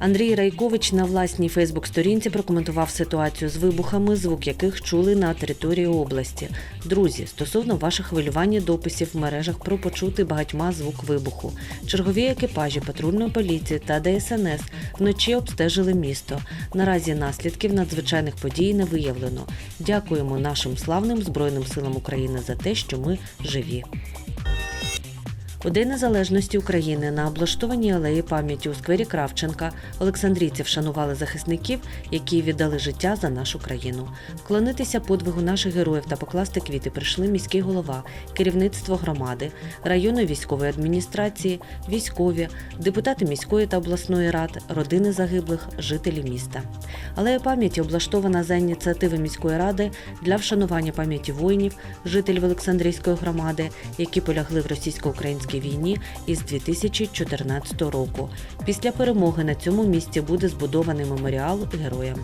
Андрій Райкович на власній Фейсбук-сторінці прокоментував ситуацію з вибухами, звук яких чули на території області. Друзі, стосовно ваших хвилювань і дописів в мережах про почутий багатьма звук вибуху. Чергові екіпажі патрульної поліції та ДСНС вночі обстежили місто. Наразі наслідків надзвичайних подій не виявлено. Дякуємо нашим славним Збройним силам України за те, що ми живі. У День Незалежності України на облаштованій алеї пам'яті у сквері Кравченка Олександрійці вшанували захисників, які віддали життя за нашу країну. Вклонитися подвигу наших героїв та покласти квіти прийшли міський голова, керівництво громади, районної військової адміністрації, військові, депутати міської та обласної рад, родини загиблих, жителі міста. Алея пам'яті облаштована за ініціативи міської ради для вшанування пам'яті воїнів, жителів Олександрійської громади, які полягли в російсько-українській війні із 2014 року. Після перемоги на цьому місці буде збудований меморіал героям.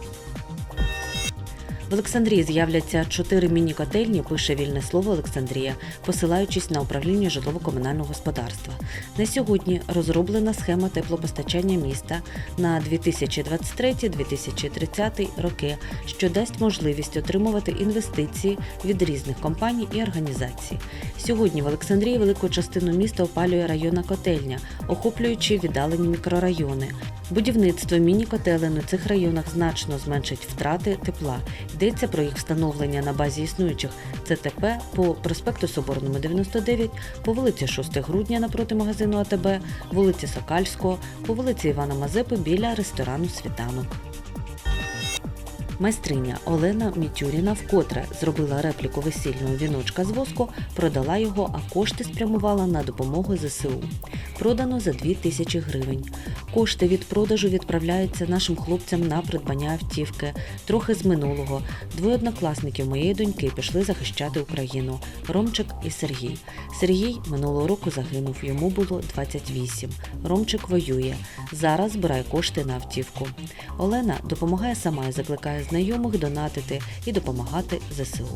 Олександрії з'являться чотири міні-котельні, пише вільне слово Олександрія, посилаючись на управління житлово-комунального господарства. На сьогодні розроблена схема теплопостачання міста на 2023-2030 роки, що дасть можливість отримувати інвестиції від різних компаній і організацій. Сьогодні в Олександрії велику частину міста опалює районна котельня, охоплюючи віддалені мікрорайони. Будівництво міні-котелень у цих районах значно зменшить втрати тепла. Йдеться про їх встановлення на базі існуючих ЦТП по проспекту Соборному 99, по вулиці 6 грудня напроти магазину АТБ, вулиці Сокальського, по вулиці Івана Мазепи біля ресторану Світанок. Майстриня Олена Мітюріна вкотре зробила репліку весільного віночка з воску, продала його, а кошти спрямувала на допомогу ЗСУ. Продано за 2 тисячі гривень. Кошти від продажу відправляються нашим хлопцям на придбання автівки. Трохи з минулого. Двоє однокласників моєї доньки пішли захищати Україну. Ромчик і Сергій. Сергій минулого року загинув. Йому було 28. Ромчик воює. Зараз збирає кошти на автівку. Олена допомагає сама і закликає знайомих донатити і допомагати ЗСУ.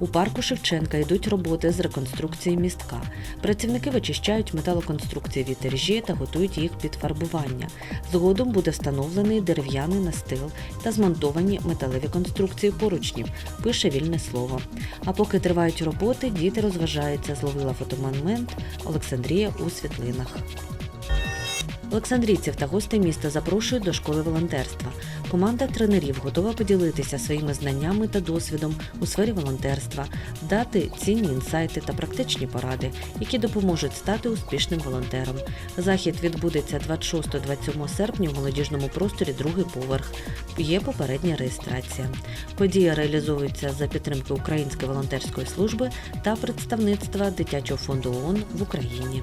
У парку Шевченка йдуть роботи з реконструкції містка. Працівники вичищають металоконструкції від іржі та готують їх під фарбування. Згодом буде встановлений дерев'яний настил та змонтовані металеві конструкції поручнів, пише вільне слово. А поки тривають роботи, діти розважаються, зловила фотомомент Олександрія у світлинах. Олександрійців та гостей міста запрошують до школи волонтерства. Команда тренерів готова поділитися своїми знаннями та досвідом у сфері волонтерства, дати цінні інсайти та практичні поради, які допоможуть стати успішним волонтером. Захід відбудеться 26-27 серпня в молодіжному просторі другий поверх. Є попередня реєстрація. Подія реалізовується за підтримки Української волонтерської служби та представництва дитячого фонду ООН в Україні.